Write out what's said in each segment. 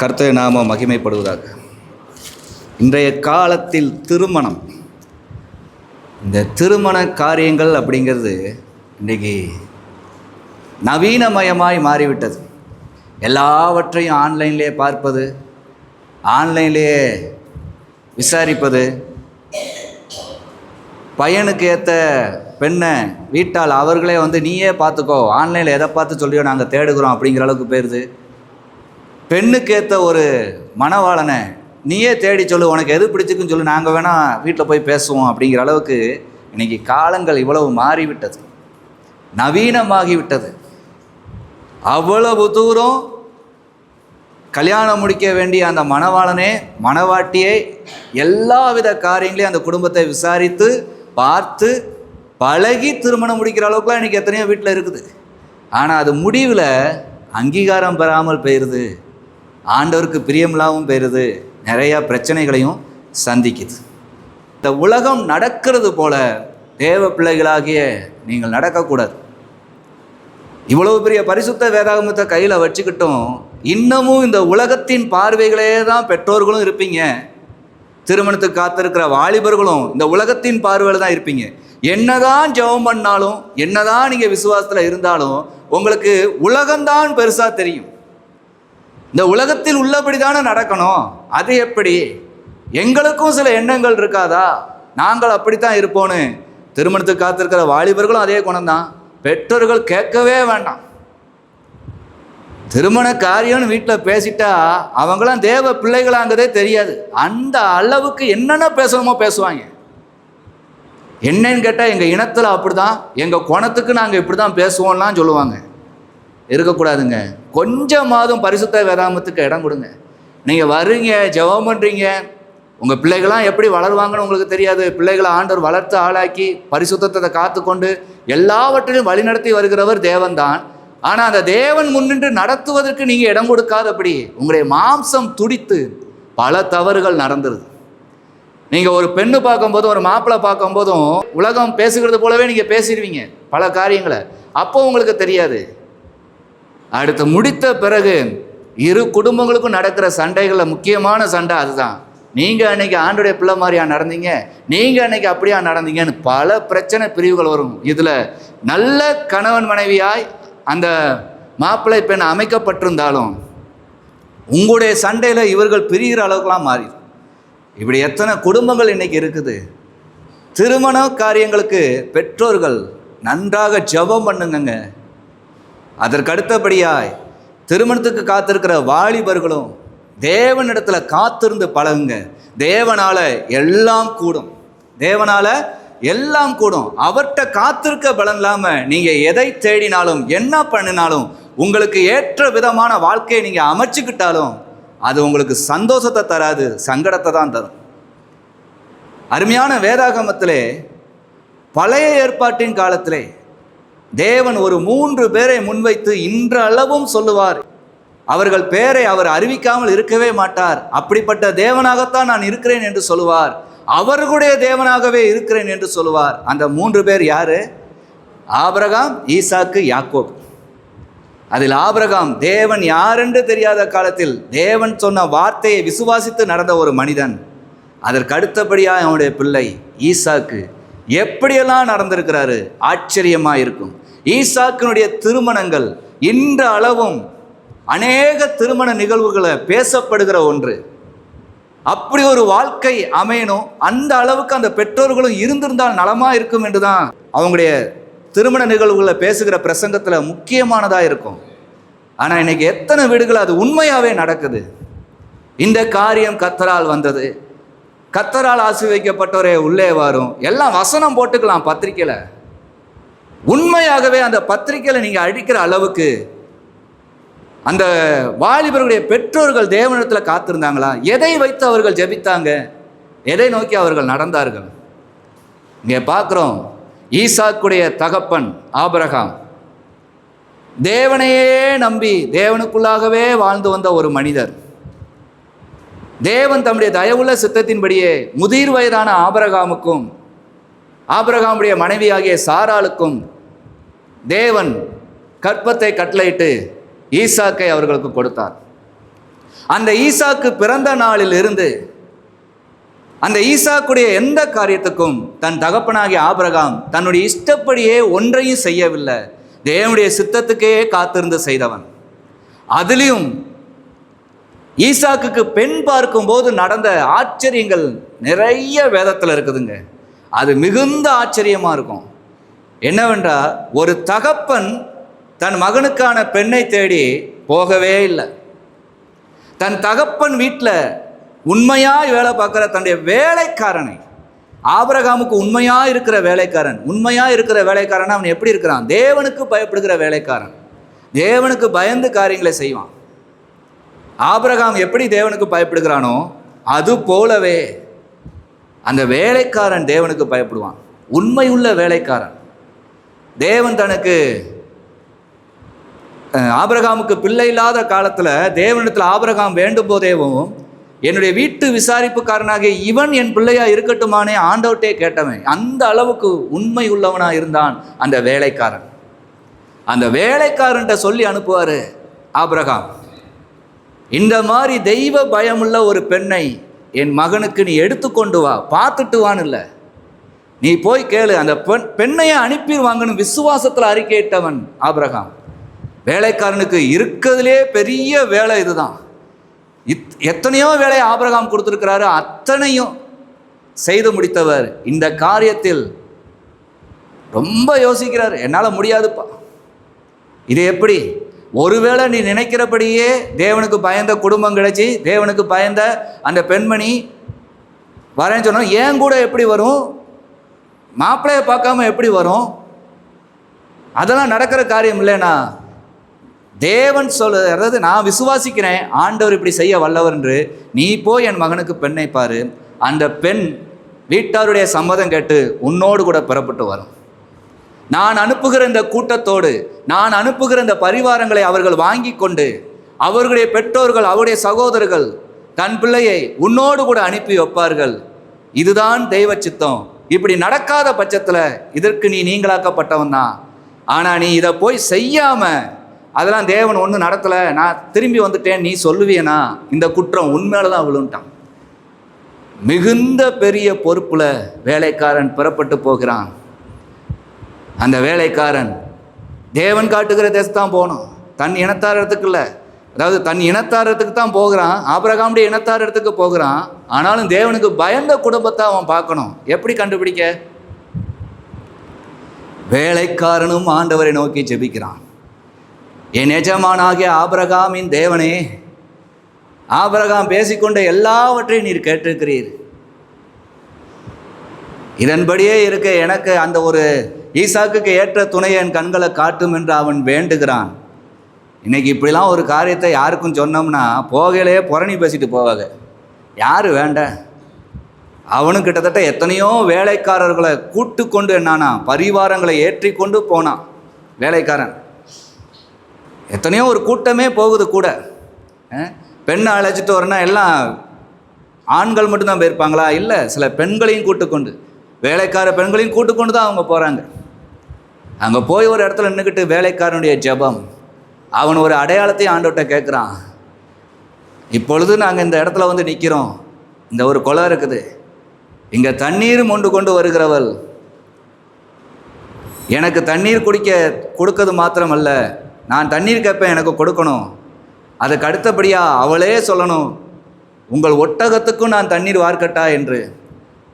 கர்த்தர் நாம மகிமைப்படுவதாக. இன்றைய காலத்தில் திருமணம். இந்த திருமண காரியங்கள் அப்படிங்கிறது இன்றைக்கி நவீனமயமாய் மாறிவிட்டது. எல்லாவற்றையும் ஆன்லைன்லேயே பார்ப்பது ஆன்லைன்லேயே விசாரிப்பது பையனுக்கு ஏற்ற பெண்ணை வீட்டால் அவர்களே வந்து நீயே பார்த்துக்கோ ஆன்லைனில் எதை பார்த்து சொல்லியோ நாங்கள் தேடுகிறோம் அப்படிங்கிற அளவுக்கு போயிடுது பெண்ணுக்கு ஏற்ற ஒரு மணவாளனை நீயே தேடி சொல்லு உனக்கு எது பிடிச்சிக்குன்னு சொல்லு நாங்கள் வேணால் வீட்டில் போய் பேசுவோம் அப்படிங்கிற அளவுக்கு இன்றைக்கி காலங்கள் இவ்வளவு மாறிவிட்டது. நவீனமாகிவிட்டது. அவ்வளவு தூரம் கல்யாணம் முடிக்க வேண்டிய அந்த மணவாளனே மணவாட்டியை எல்லாவித காரியங்களையும் அந்த குடும்பத்தை விசாரித்து பார்த்து பழகி திருமணம் முடிக்கிற அளவுக்குலாம் இன்றைக்கி எத்தனையோ வீட்டில் இருக்குது. ஆனால் அது முடிவில் அங்கீகாரம் பெறாமல் போயிடுது ஆண்டவருக்கு பிரியமில்லாவும் போயிடுது நிறையா பிரச்சனைகளையும் சந்திக்குது. இந்த உலகம் நடக்கிறது போல தேவ பிள்ளைகளாகிய நீங்கள் நடக்கக்கூடாது. இவ்வளவு பெரிய பரிசுத்த வேதாகமத்தை கையில் வச்சுக்கிட்டும் இன்னமும் இந்த உலகத்தின் பார்வைகளே தான் பெற்றோர்களும் இருப்பீங்க. திருமணத்துக்கு காத்திருக்கிற வாலிபர்களும் இந்த உலகத்தின் பார்வையில் தான் இருப்பீங்க. என்னதான் ஜெபம் பண்ணாலும் என்னதான் நீங்கள் விசுவாசத்தில் இருந்தாலும் உங்களுக்கு உலகம்தான் பெருசாக தெரியும். இந்த உலகத்தில் உள்ளபடி தானே நடக்கணும். அது எப்படி? எங்களுக்கும் சில எண்ணங்கள் இருக்காதா? நாங்கள் அப்படித்தான் இருப்போன்னு. திருமணத்துக்கு காத்திருக்கிற வாலிபர்களும் அதே குணம்தான். பெற்றோர்கள் கேட்கவே வேண்டாம். திருமண காரியம்னு வீட்டில் பேசிட்டா அவங்களாம் தேவ பிள்ளைகளாங்கிறதே தெரியாது. அந்த அளவுக்கு என்னென்ன பேசணுமோ பேசுவாங்க. என்னன்னு கேட்டால் எங்கள் இனத்தில் அப்படி தான் எங்கள் குணத்துக்கு நாங்கள் இப்படி தான் பேசுவோம்லாம் சொல்லுவாங்க. இருக்கக்கூடாதுங்க. கொஞ்சமாதும் பரிசுத்த வேதாமத்துக்கு இடம் கொடுங்க. நீங்கள் வருங்க ஜெபம் பண்ணுறீங்க உங்கள் பிள்ளைகளாம் எப்படி வளருவாங்கன்னு உங்களுக்கு தெரியாது. பிள்ளைகளை ஆண்டவர் வளர்த்து ஆளாக்கி பரிசுத்தத்தை காத்துக்கொண்டு எல்லாவற்றிலும் வழிநடத்தி வருகிறவர் தேவன்தான். ஆனால் அந்த தேவன் முன்னின்று நடத்துவதற்கு நீங்கள் இடம் கொடுக்காதபடி உங்களுடைய மாம்சம் துடித்து பல தவறுகள் நடந்துருது. நீங்கள் ஒரு பெண்ணு பார்க்கும்போதும் ஒரு மாப்பிள்ளை பார்க்கும்போதும் உலகம் பேசுகிறது போலவே நீங்கள் பேசிடுவீங்க பல காரியங்களை. அப்போ உங்களுக்கு தெரியாது. அடுத்து முடித்த பிறகு இரு குடும்பங்களுக்கும் நடக்கிற சண்டைகளில் முக்கியமான சண்டை அதுதான். நீங்கள் அன்னைக்கு ஆண்டுடைய பிள்ளை மாதிரியா நடந்தீங்க? நீங்கள் அன்னைக்கு அப்படியா நடந்தீங்கன்னு பல பிரச்சனை பிரிவுகள் வரும். இதில் நல்ல கணவன் மனைவியாய் அந்த மாப்பிள்ளை பெண் அமைக்கப்பட்டிருந்தாலும் உங்களுடைய சண்டையில் இவர்கள் பிரிகிற அளவுக்குலாம் மாறி இப்படி எத்தனை குடும்பங்கள் இன்னைக்கு இருக்குது. திருமண காரியங்களுக்கு பெற்றோர்கள் நன்றாக ஜெபம் பண்ணுங்கங்க. அதற்கடுத்தபடியாய் திருமணத்துக்கு காத்திருக்கிற வாலிபர்களும் தேவனிடத்தில் காத்திருந்து பழகுங்க. தேவனால் எல்லாம் கூடும். தேவனால் எல்லாம் கூடும். அவர்கிட்ட காத்திருக்க பலன் இல்லாமல் நீங்கள் எதை தேடினாலும் என்ன பண்ணினாலும் உங்களுக்கு ஏற்ற விதமான வாழ்க்கையை நீங்கள் அமைச்சுக்கிட்டாலும் அது உங்களுக்கு சந்தோஷத்தை தராது சங்கடத்தை தான் தரும். அருமையான வேதாகமத்திலே பழைய ஏற்பாட்டின் காலத்திலே தேவன் ஒரு மூன்று பேரை முன்வைத்து இன்றளவும் சொல்லுவார். அவர்கள் பேரை அவர் அறிவிக்காமல் இருக்கவே மாட்டார். அப்படிப்பட்ட தேவனாகத்தான் நான் இருக்கிறேன் என்று சொல்லுவார். அவர்களுடைய தேவனாகவே இருக்கிறேன் என்று சொல்லுவார். அந்த மூன்று பேர் யாரு? ஆபரகாம் ஈசாக்கு யாக்கோப். அதில் ஆபரகாம் தேவன் யாரென்று தெரியாத காலத்தில் தேவன் சொன்ன வார்த்தையை விசுவாசித்து நடந்த ஒரு மனிதன். அதற்கு அடுத்தபடியாக அவனுடைய பிள்ளை ஈசாக்கு. எப்படியெல்லாம் நடந்திருக்கிறாரு? ஆச்சரியமா இருக்கும். ஈசாக்கினுடைய திருமணங்கள் இன்ற அளவும் அநேக திருமண நிகழ்வுகளை பேசப்படுகிற ஒன்று. அப்படி ஒரு வாழ்க்கை அமையணும். அந்த அளவுக்கு அந்த பெற்றோர்களும் இருந்திருந்தால் நலமா இருக்கும் என்று தான் அவங்களுடைய திருமண நிகழ்வுகளை பேசுகிற பிரசங்கத்தில் முக்கியமானதாக இருக்கும். ஆனால் இன்னைக்கு எத்தனை வீடுகள் அது உண்மையாகவே நடக்குது. இந்த காரியம் கத்தரால் வந்தது. கத்தரால் ஆசீர்வதிக்கப்பட்டவரே உள்ளே வரும். எல்லாம் வசனம் போட்டுக்கலாம் பத்திரிக்கையில். உண்மையாகவே அந்த பத்திரிக்கையில் நீங்கள் அழிக்கிற அளவுக்கு அந்த வாலிபர்களுடைய பெற்றோர்கள் தேவனிடத்தில் காத்திருந்தாங்களா? எதை வைத்து அவர்கள் ஜெபித்தாங்க? எதை நோக்கி அவர்கள் நடந்தார்கள்? இங்கே பார்க்குறோம். ஈசாக்குடைய தகப்பன் ஆபரகாம். தேவனையே நம்பி தேவனுக்குள்ளாகவே வாழ்ந்து வந்த ஒரு மனிதர். தேவன் தம்முடைய தயவுள்ள சித்தத்தின்படியே முதிர் வயதான ஆபரகாமுக்கும் ஆபரகாமுடைய மனைவியாகிய சாராளுக்கும் தேவன் கற்பத்தை கட்டளையிட்டு ஈசாக்கை அவர்களுக்கு கொடுத்தார். அந்த ஈசாக்கு பிறந்த நாளில் இருந்து அந்த ஈசாக்குடைய எந்த காரியத்துக்கும் தன் தகப்பனாகிய ஆபரகாம் தன்னுடைய இஷ்டப்படியே ஒன்றையும் செய்யவில்லை. தேவனுடைய சித்தத்துக்கே காத்திருந்து செய்தவன். அதுலேயும் ஈசாக்குக்கு பெண் பார்க்கும்போது நடந்த ஆச்சரியங்கள் நிறைய வேதத்தில் இருக்குதுங்க. அது மிகுந்த ஆச்சரியமாக இருக்கும். என்னவென்றால் ஒரு தகப்பன் தன் மகனுக்கான பெண்ணை தேடி போகவே இல்லை. தன் தகப்பன் வீட்டில் உண்மையாக வேலை பார்க்குற தன்னுடைய வேலைக்காரனை ஆபரகாமுக்கு உண்மையாக இருக்கிற வேலைக்காரன் உண்மையாக இருக்கிற வேலைக்காரன் அவன் எப்படி இருக்கிறான்? தேவனுக்கு பயப்படுகிற வேலைக்காரன். தேவனுக்கு பயந்து காரியங்களை செய்வான். ஆபிரகாம் எப்படி தேவனுக்கு பயப்படுகிறானோ அது போலவே அந்த வேலைக்காரன் தேவனுக்கு பயப்படுவான். உண்மையுள்ள வேலைக்காரன். தேவன் தனக்கு ஆபிரகாமுக்கு பிள்ளை இல்லாத காலத்தில் தேவனிடத்தில் ஆபிரகாம் வேண்டும் போதேவும் என்னுடைய வீட்டு விசாரிப்புக்காரனாக இவன் என் பிள்ளையா இருக்கட்டுமானே ஆண்டவுட்டே கேட்டவன். அந்த அளவுக்கு உண்மை உள்ளவனாக இருந்தான் அந்த வேலைக்காரன். அந்த வேலைக்காரன்ட்ட சொல்லி அனுப்புவார் ஆபிரகாம். இந்த மாதிரி தெய்வ பயமுள்ள ஒரு பெண்ணை என் மகனுக்கு நீ எடுத்துக்கொண்டு வா பார்த்துட்டு வான்னு இல்லை. நீ போய் கேளு அந்த பெண் பெண்ணையை அனுப்பிடுவாங்கன்னு விசுவாசத்தில் அறிக்கையிட்டவன் ஆபிரகாம். வேலைக்காரனுக்கு இருக்கிறதுலே பெரிய வேலை இதுதான். இத் எத்தனையோ வேலையை ஆபிரகாம் கொடுத்துருக்கிறாரு அத்தனையும் செய்து முடித்தவர் இந்த காரியத்தில். ரொம்ப யோசிக்கிறார் என்னால் முடியாதுப்பா. இது எப்படி? ஒருவேளை நீ நினைக்கிறபடியே தேவனுக்கு பயந்த குடும்பம் கிடைச்சி தேவனுக்கு பயந்த அந்த பெண்மணி வரேன்னு சொன்னால் ஏன் கூட எப்படி வரும்? மாப்பிள்ளையை பார்க்காம எப்படி வரும்? அதெல்லாம் நடக்கிற காரியம் இல்லைண்ணா. தேவன் சொல்ல அதாவது நான் விசுவாசிக்கிறேன் ஆண்டவர் இப்படி செய்ய வல்லவர் என்று நீ போய் என் மகனுக்கு பெண்ணை பாரு. அந்த பெண் வீட்டாருடைய சம்மதம் கேட்டு உன்னோடு கூட பெறப்பட்டு வரும். நான் அனுப்புகிற இந்த கூட்டத்தோடு நான் அனுப்புகிற இந்த பரிவாரங்களை அவர்கள் வாங்கி கொண்டு அவர்களுடைய பெற்றோர்கள் அவருடைய சகோதரர்கள் தன் பிள்ளையை உன்னோடு கூட அனுப்பி வைப்பார்கள். இதுதான் தெய்வ சித்தம். இப்படி நடக்காத பட்சத்தில் இதற்கு நீ நீங்களாக்கப்பட்டவன் தான். ஆனால் நீ இதை போய் செய்யாம அதெல்லாம் தேவன் ஒன்றும் நடத்தலை. நான் திரும்பி வந்துட்டேன் நீ சொல்லுவியனா? இந்த குற்றம் உண்மையில தான் விழுந்துட்டான். மிகுந்த பெரிய பொறுப்பில் வேலைக்காரன் புறப்பட்டு போகிறான். அந்த வேலைக்காரன் தேவன் காட்டுகிற தேசத்தான் போகணும். தன் இனத்தாரத்துக்கு இல்லை அதாவது தன் இனத்தாரத்துக்கு தான் போகிறான். ஆபிரகாமுடைய இனத்தாரத்துக்கு போகிறான். ஆனாலும் தேவனுக்கு பயந்த குடும்பத்தை அவன் பார்க்கணும். எப்படி கண்டுபிடிக்க? வேலைக்காரனும் ஆண்டவரை நோக்கி ஜெபிக்கிறான். என் எஜமானாகிய ஆபிரகாமின் தேவனே ஆபிரகாம் பேசிக்கொண்ட எல்லாவற்றையும் நீர் கேட்டிருக்கிறீர். இதன்படியே இருக்க எனக்கு அந்த ஒரு ஈசாக்குக்கு ஏற்ற துணை என் கண்களை காட்டும் என்று அவன் வேண்டுகிறான். இன்னைக்கு இப்படிலாம் ஒரு காரியத்தை யாருக்கும் சொன்னோம்னா போகையிலேயே புரணி பேசிட்டு போவாங்க. யார் வேண்ட? அவனும் கிட்டத்தட்ட எத்தனையோ வேலைக்காரர்களை கூட்டு கொண்டு என்னானா பரிவாரங்களை ஏற்றி கொண்டு போனான் வேலைக்காரன். எத்தனையோ ஒரு கூட்டமே போகுது கூட. பெண்ணை அழைச்சிட்டு வரனா எல்லாம் ஆண்கள் மட்டும்தான் போயிருப்பாங்களா? இல்லை சில பெண்களையும் கூட்டுக்கொண்டு வேலைக்கார பெண்களையும் கூட்டுக்கொண்டு தான் அவங்க போகிறாங்க அங்கே போய் ஒரு இடத்துல நின்றுக்கிட்டு வேலைக்காரனுடைய ஜபம். அவன் ஒரு அடையாளத்தையும் ஆண்டவர்கிட்ட கேட்குறான் இப்பொழுது நாங்கள் இந்த இடத்துல வந்து நிற்கிறோம் இந்த ஒரு குளம் இருக்குது. இங்கே தண்ணீர் மொண்டு கொண்டு வருகிறவள். எனக்கு தண்ணீர் குடிக்க கொடுக்கிறது மாத்திரமல்ல. நான் தண்ணீர் கேட்பேன் எனக்கு கொடுக்கணும். அதுக்கு அடுத்தபடியாக அவளே சொல்லணும் உங்கள் ஒட்டகத்துக்கும் நான் தண்ணீர் வார்க்கட்டா? என்று.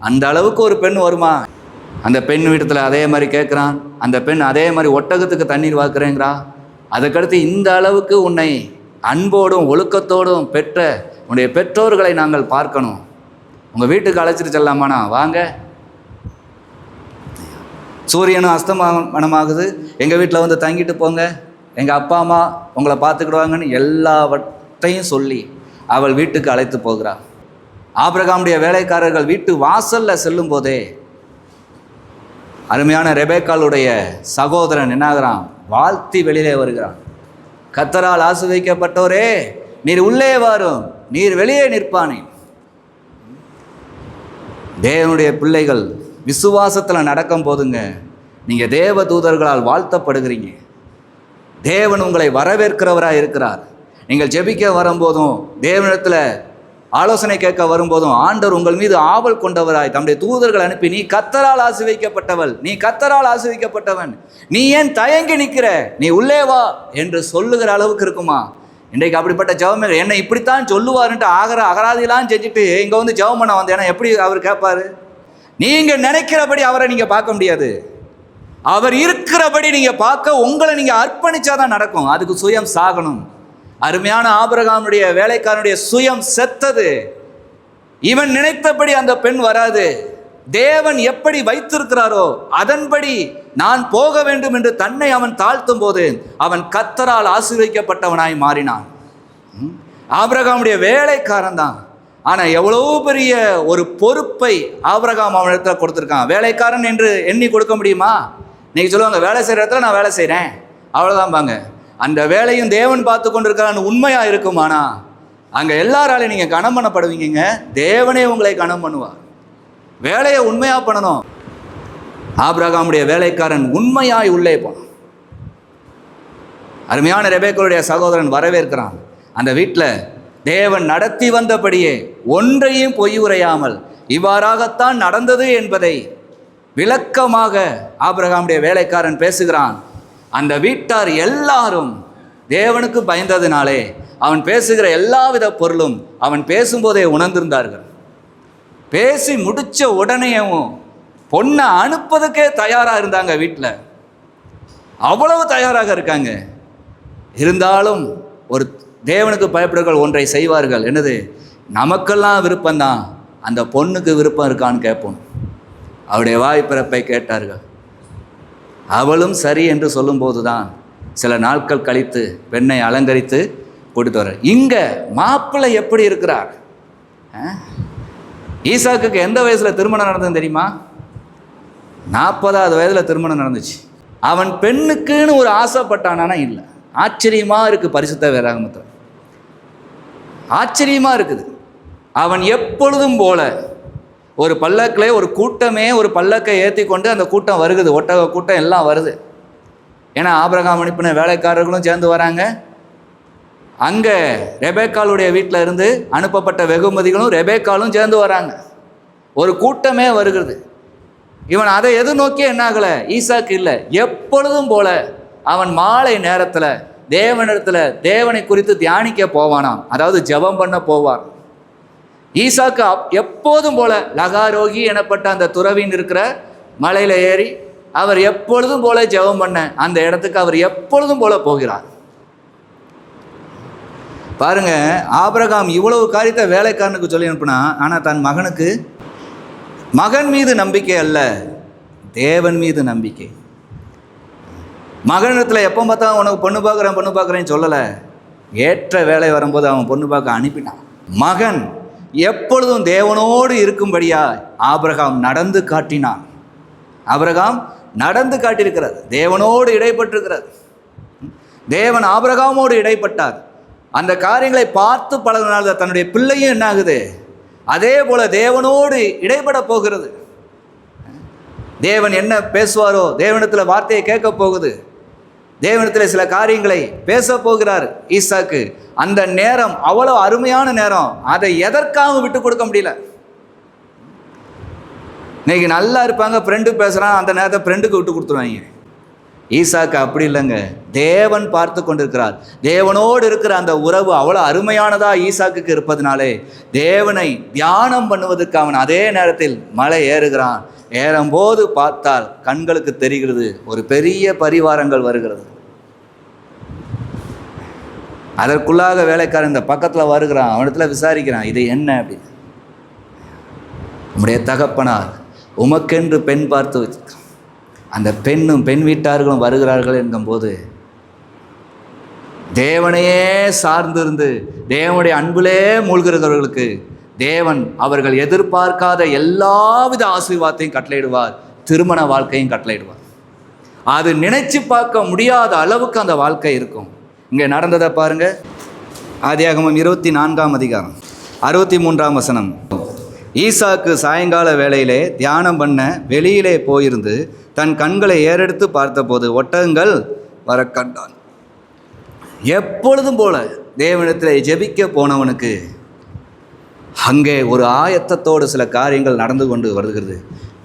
அந்த அளவுக்கு ஒரு பெண் வருமா? அந்த பெண் வீட்டத்தில் அதே மாதிரி கேட்குறான் அந்த பெண் அதே மாதிரி ஒட்டகத்துக்கு தண்ணீர் வாக்குறேங்கிறா அதுக்கடுத்து இந்த அளவுக்கு உன்னை அன்போடும் ஒழுக்கத்தோடும் பெற்ற உன்னுடைய பெற்றோர்களை நாங்கள் பார்க்கணும். உங்கள் வீட்டுக்கு அழைச்சிட்டு செல்லாமாண்ணா வாங்க. சூரியனும் அஸ்தமனமாகுது. எங்கள் வீட்டில் வந்து தங்கிட்டு போங்க. எங்கள் அப்பா அம்மா உங்களை பார்த்துக்கிடுவாங்கன்னு எல்லாவற்றையும் சொல்லி அவள் வீட்டுக்கு அழைத்து போகிறாள் ஆபிரகாமுடைய வேலைக்காரர்கள் வீட்டு வாசலில் செல்லும் போதே அருமையான ரெபேக்காலுடைய சகோதரன் என்னாகிறான்? வாழ்த்தி வெளியிலே வருகிறான். கத்தரால் ஆசிர்வதிக்கப்பட்டோரே நீர் உள்ளே வாரும் நீர் வெளியே நிற்பானே. தேவனுடைய பிள்ளைகள் விசுவாசத்தில் நடக்கும் போதுங்க நீங்கள் தேவ தூதர்களால் வாழ்த்தப்படுகிறீங்க. தேவன் உங்களை வரவேற்கிறவராக இருக்கிறார். நீங்கள் ஜெபிக்க வரும்போதும் தேவனிடத்தில் ஆலோசனை கேட்க வரும்போதும் ஆண்டவர் உங்கள் மீது ஆவல் கொண்டவராய் தம்முடைய தூதர்கள் அனுப்பி நீ கத்தரால் ஆசிர்வதிக்கப்பட்டவள் நீ கத்தரால் ஆசிர்வதிக்கப்பட்டவன் நீ ஏன் தயங்கி நிற்கிற? நீ உள்ளே வா என்று சொல்லுகிற அளவுக்கு இருக்குமா? இன்றைக்கு அப்படிப்பட்ட ஜெபம் என்னை இப்படித்தான் சொல்லுவாருன்ட்டு ஆகிற அகராதிலாம் செஞ்சுட்டு இங்கே வந்து ஜவம் பண்ண ஏன்னா எப்படி அவர் கேட்பார்? நீங்கள் நினைக்கிறபடி அவரை நீங்கள் பார்க்க முடியாது. அவர் இருக்கிறபடி நீங்கள் பார்க்க உங்களை நீங்கள் அர்ப்பணிச்சாதான் நடக்கும். அதுக்கு சுயம் சாகணும். அருமையான ஆபிரகாமுடைய வேலைக்காரனுடைய சுயம் செத்தது. இவன் நினைத்தபடி அந்த பெண் வராது. தேவன் எப்படி வைத்திருக்கிறாரோ அதன்படி நான் போக வேண்டும் என்று தன்னை அவன் தாழ்த்தும் போது அவன் கத்தரால் ஆசீர்வதிக்கப்பட்டவனாய் மாறினான். ம்? ஆபிரகாமுடைய வேலைக்காரன் தான். ஆனால் எவ்வளோ பெரிய ஒரு பொறுப்பை ஆபிரகாம் அவனிடத்தில் கொடுத்துருக்கான். வேலைக்காரன் என்று எண்ணி கொடுக்க முடியுமா? நீங்கள் சொல்லுவாங்க வேலை செய்கிற இடத்துல நான் வேலை செய்கிறேன் அவ்வளோதான் பாங்க. அந்த வேலையும் தேவன் பார்த்து கொண்டிருக்கிறான்னு உண்மையாக இருக்குமானா? அங்கே எல்லாராலையும் நீங்கள் கனம் பண்ணப்படுவீங்க தேவனே உங்களை கனம் பண்ணுவார். வேலையை உண்மையாக பண்ணணும். ஆப்ரகாமுடைய வேலைக்காரன் உண்மையாய் உள்ளே போனான். அருமையான ரெபேக்கருடைய சகோதரன் வரவேற்கிறான். அந்த வீட்டில் தேவன் நடத்தி வந்தபடியே ஒன்றையும் பொய் உரையாமல் இவ்வாறாகத்தான் நடந்தது என்பதை விளக்கமாக ஆபிரகாமுடைய வேலைக்காரன் பேசுகிறான். அந்த வீட்டார் எல்லாரும் தேவனுக்கு பயந்ததினாலே அவன் பேசுகிற எல்லாவித பொருளும் அவன் பேசும்போதே உணர்ந்திருந்தார்கள். பேசி முடித்த உடனேயும் பொண்ணை அனுப்பதுக்கே தயாராக இருந்தாங்க வீட்டில் அவ்வளவு தயாராக இருக்காங்க. இருந்தாலும் ஒரு தேவனுக்கு பயப்படுகள் ஒன்றை செய்வார்கள். என்னது? நமக்கெல்லாம் விருப்பம்தான். அந்த பொண்ணுக்கு விருப்பம் இருக்கான்னு கேட்போம். அவருடைய வாய்ப்பிறப்பை கேட்டார்கள். அவளும் சரி என்று சொல்லும்போது தான் சில நாட்கள் கழித்து பெண்ணை அலங்கரித்து கூட்டிட்டு வர இங்கே மாப்பிள்ளை எப்படி இருக்கிறார்? ஈசாக்கு எந்த வயசில் திருமணம் நடந்ததுன்னு தெரியுமா? நாற்பதாவது வயதில் திருமணம் நடந்துச்சு. அவன் பெண்ணுக்குன்னு ஒரு ஆசைப்பட்டானா இல்லை. ஆச்சரியமாக இருக்குது பரிசுத்த வேதாகமத்தில். ஆச்சரியமாக இருக்குது. அவன் எப்பொழுதும் போல ஒரு பல்லக்கிலே ஒரு கூட்டமே ஒரு பல்லக்கை ஏற்றி கொண்டு அந்த கூட்டம் வருகுது. ஒட்டக கூட்டம் எல்லாம் வருது. ஏன்னா ஆபிரகாம் அனுப்பின வேலைக்காரர்களும் சேர்ந்து வராங்க. அங்கே ரெபேக்காலுடைய வீட்டில் இருந்து அனுப்பப்பட்ட வெகுமதிகளும் ரெபேக்காலும் சேர்ந்து வராங்க. ஒரு கூட்டமே வருகிறது இவன் அதை எதிர்நோக்கி என்ன ஆகலை? ஈசாக்கு இல்லை. எப்பொழுதும் போல அவன் மாலை நேரத்தில் தேவனிடத்தில் தேவனை குறித்து தியானிக்க போவானாம். அதாவது ஜெபம் பண்ண போவான் ஈசாக்கு அப்- எப்போதும் போல லகாரோகி எனப்பட்ட அந்த துறவின் இருக்கிற மலையில் ஏறி அவர் எப்பொழுதும் போல ஜெபம் பண்ண அந்த இடத்துக்கு அவர் எப்பொழுதும் போல போகிறார். பாருங்க ஆபரகாம் இவ்வளவு காரியத்தை வேலைக்காரனுக்கு சொல்லி அனுப்புனா ஆனால் தன் மகனுக்கு மகன் மீது நம்பிக்கை அல்ல தேவன் மீது நம்பிக்கை. மகனிடத்தில் எப்போ பார்த்தா உனக்கு பொண்ணு பார்க்குறேன் பொண்ணு பார்க்குறேன்னு சொல்லலை. ஏற்ற வேலை வரும்போது அவன் பொண்ணு பார்க்க அனுப்பினான். மகன் எப்பொழுதும் தேவனோடு இருக்கும்படியா ஆபிரகாம் நடந்து காட்டினான். ஆபிரகாம் நடந்து காட்டியிருக்கிறார். தேவனோடு இடைப்பட்டிருக்கிறார். தேவன் ஆபிரகாமோடு இடைப்பட்டார். அந்த காரியங்களை பார்த்து பழகினால் தன்னுடைய பிள்ளையும் என்ன ஆகுது அதே போல தேவனோடு இடைப்பட போகிறது. தேவன் என்ன பேசுவாரோ? தேவனத்தில் வார்த்தையை கேட்க போகுது. தேவனத்தில் சில காரியங்களை பேச போகிறார் ஈசாக்கு. அந்த நேரம் அவ்வளோ அருமையான நேரம். அதை எதற்காக விட்டு கொடுக்க முடியல. இன்னைக்கு நல்லா இருப்பாங்க ஃப்ரெண்டு பேசுகிறான் அந்த நேரத்தை ஃப்ரெண்டுக்கு விட்டு கொடுத்துருவாங்க. ஈசாக்கு அப்படி இல்லைங்க. தேவன் பார்த்து கொண்டிருக்கிறார். தேவனோடு இருக்கிற அந்த உறவு அவ்வளோ அருமையானதாக ஈசாக்குக்கு இருப்பதனாலே தேவனை தியானம் பண்ணுவதற்கு அவன் அதே நேரத்தில் மலை ஏறுகிறான். ஏறும்போது பார்த்தால் கண்களுக்கு தெரிகிறது. ஒரு பெரிய பரிவாரங்கள் வருகிறது. அதற்குள்ளாக வேலைக்காரன் இந்த பக்கத்தில் வருகிறான். அவனிடத்தில் விசாரிக்கிறான் இது என்ன? அப்படின்னு. நம்முடைய தகப்பனார் உமக்கென்று பெண் பார்த்து வச்சிருக்கான் அந்த பெண்ணும் பெண் வீட்டார்களும் வருகிறார்கள் என்கும்போது தேவனையே சார்ந்திருந்து தேவனுடைய அன்பிலே மூழ்கிறவர்களுக்கு தேவன் அவர்கள் எதிர்பார்க்காத எல்லாவித ஆசீர்வாதத்தையும் கட்டளையிடுவார் திருமண வாழ்க்கையும் கட்டளையிடுவார். அது நினைச்சு பார்க்க முடியாத அளவுக்கு அந்த வாழ்க்கை இருக்கும். இங்கே நடந்ததை பாருங்க. ஆதியாகமம் இருபத்தி நான்காம் அதிகாரம் அறுபத்தி மூன்றாம் வசனம். ஈசாக்கு சாயங்கால வேளையிலே தியானம் பண்ண வெளியிலே போயிருந்து தன் கண்களை ஏறெடுத்து பார்த்தபோது ஒட்டகங்கள் வர கண்டான். எப்பொழுதும் போல தேவனிடத்தில் ஜெபிக்க போனவனுக்கு அங்கே ஒரு ஆயத்தத்தோடு சில காரியங்கள் நடந்து கொண்டு வருகிறது.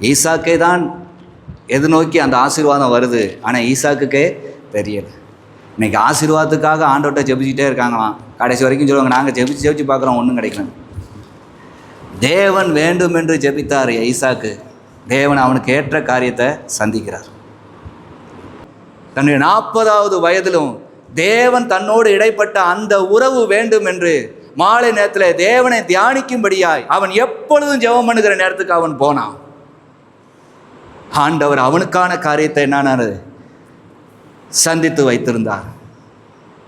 ஈசாக்கே தான் எதிர்நோக்கி அந்த ஆசீர்வாதம் வருது. ஆனால் ஈசாக்குக்கே தெரியல. இன்றைக்கி ஆசீர்வாதத்துக்காக ஆண்டவர்கிட்ட ஜெபிச்சுட்டே இருக்காங்களாம். கடைசி வரைக்கும் சொல்லுவாங்க நாங்கள் ஜெபிச்சு ஜெபிச்சு பார்க்குறோம் ஒன்றும் கிடைக்கல. தேவன் வேண்டும் என்று ஜெபித்தார் ஈசாக்கு. தேவன் அவனுக்கு ஏற்ற காரியத்தை சந்திக்கிறார். தன்னுடைய நாற்பதாவது வயதிலும் தேவன் தன்னோடு இடைப்பட்ட அந்த உறவு வேண்டும் என்று மாலை நேரத்தில் தேவனை தியானிக்கும்படியாய் அவன் எப்பொழுதும் ஜெபம் பண்ணுகிற நேரத்துக்கு அவன் போனான். ஆண்டவர் அவனுக்கான காரியத்தை என்னானாரு சந்தித்து வைத்திருந்தார்.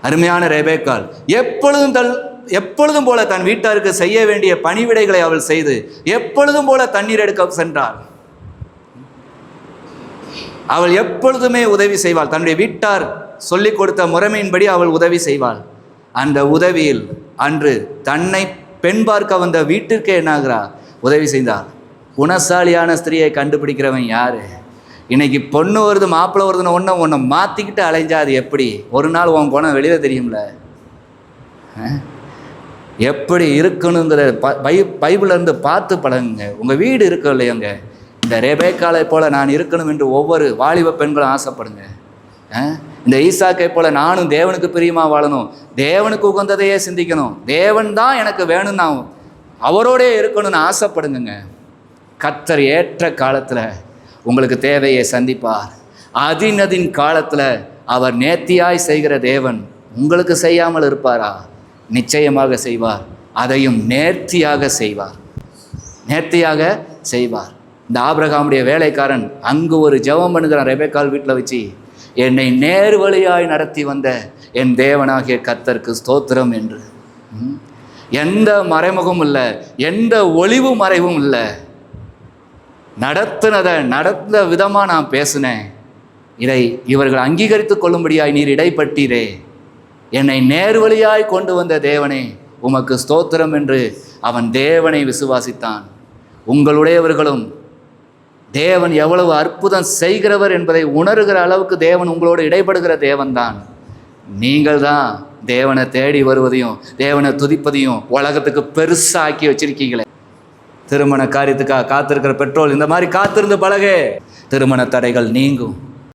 அருமையான ரெபேக்காள் எப்பொழுதும் தன் எப்பொழுதும் போல தன் வீட்டாருக்கு செய்ய வேண்டிய பணிவிடைகளை அவள் செய்து எப்பொழுதும் போல தண்ணீர் எடுக்க சென்றாள். அவள் எப்பொழுதுமே உதவி செய்வாள். தன்னுடைய வீட்டார் சொல்லிக் கொடுத்த முறைமையின்படி அவள் உதவி செய்வாள். அந்த உதவியில் அன்று தன்னை பெண் பார்க்க வந்த வீட்டிற்கே என்னாகிறா? உதவி செய்தாள் குணசாலியான ஸ்திரியை கண்டுபிடிக்கிறவன் யார்? இன்னைக்கு பொண்ணு வருது மாப்பிள்ளை வருதுன்னு ஒன்று ஒன்றை மாற்றிக்கிட்டு அலைஞ்சா அது எப்படி? ஒரு நாள் உன் குணம் வெளியில் தெரியும்ல. எப்படி இருக்கணுங்கிற ப பை பைபிள்ல பார்த்து பழகுங்க. உங்கள் வீடு இருக்கும் இல்லையோங்க? இந்த ரெபேக்காலை போல் நான் இருக்கணும் என்று ஒவ்வொரு வாலிப பெண்களும் ஆசைப்படுங்க. ஆ? இந்த ஈசாக்கை போல நானும் தேவனுக்கு பிரியமாக வாழணும். தேவனுக்கு உகந்ததையே சிந்திக்கணும். தேவன் தான் எனக்கு வேணும்னா அவரோடே இருக்கணும்னு ஆசைப்படுங்க கத்தர் ஏற்ற காலத்தில் உங்களுக்கு தேவையை சந்திப்பார். அதினதின் காலத்தில் அவர் நேர்த்தியாய் செய்கிற தேவன் உங்களுக்கு செய்யாமல் இருப்பாரா? நிச்சயமாக செய்வார். அதையும் நேர்த்தியாக செய்வார். நேர்த்தியாக செய்வார். இந்த ஆபிரகாமுடைய வேலைக்காரன் அங்கு ஒரு ஜெபம் பண்ணுகிறான் ரெபேக்கால் வீட்டில் வச்சு. என்னை நேர் வழியாய் நடத்தி வந்த என் தேவனாகிய கத்தருக்கு ஸ்தோத்திரம் என்று. எந்த மறைமுகமும் இல்லை. எந்த ஒளிவு மறைவும் இல்லை. நடத்துனதை நடந்த விதமாக நான் பேசினேன். இதை இவர்கள் அங்கீகரித்து கொள்ளும்படியாய் நீர் இடைப்பட்டீரே. என்னை நேர் வழியாய் கொண்டு வந்த தேவனே உமக்கு ஸ்தோத்திரம் என்று அவன் தேவனை விசுவாசித்தான். உங்களுடையவர்களும் தேவன் எவ்வளவு அற்புதம் செய்கிறவர் என்பதை உணர்கிற அளவுக்கு தேவன் உங்களோடு இடைப்படுகிற தேவன்தான். நீங்கள் தான் தேவனை தேடி வருவதையும் தேவனை துதிப்பதையும் உலகத்துக்கு பெருசாக்கி வச்சிருக்கீங்களே. திருமண காரியத்துக்காக காத்திருக்கிற பெட்ரோல் இந்த மாதிரி காத்திருந்து பழகு. திருமண தடைகள் நீங்கும்.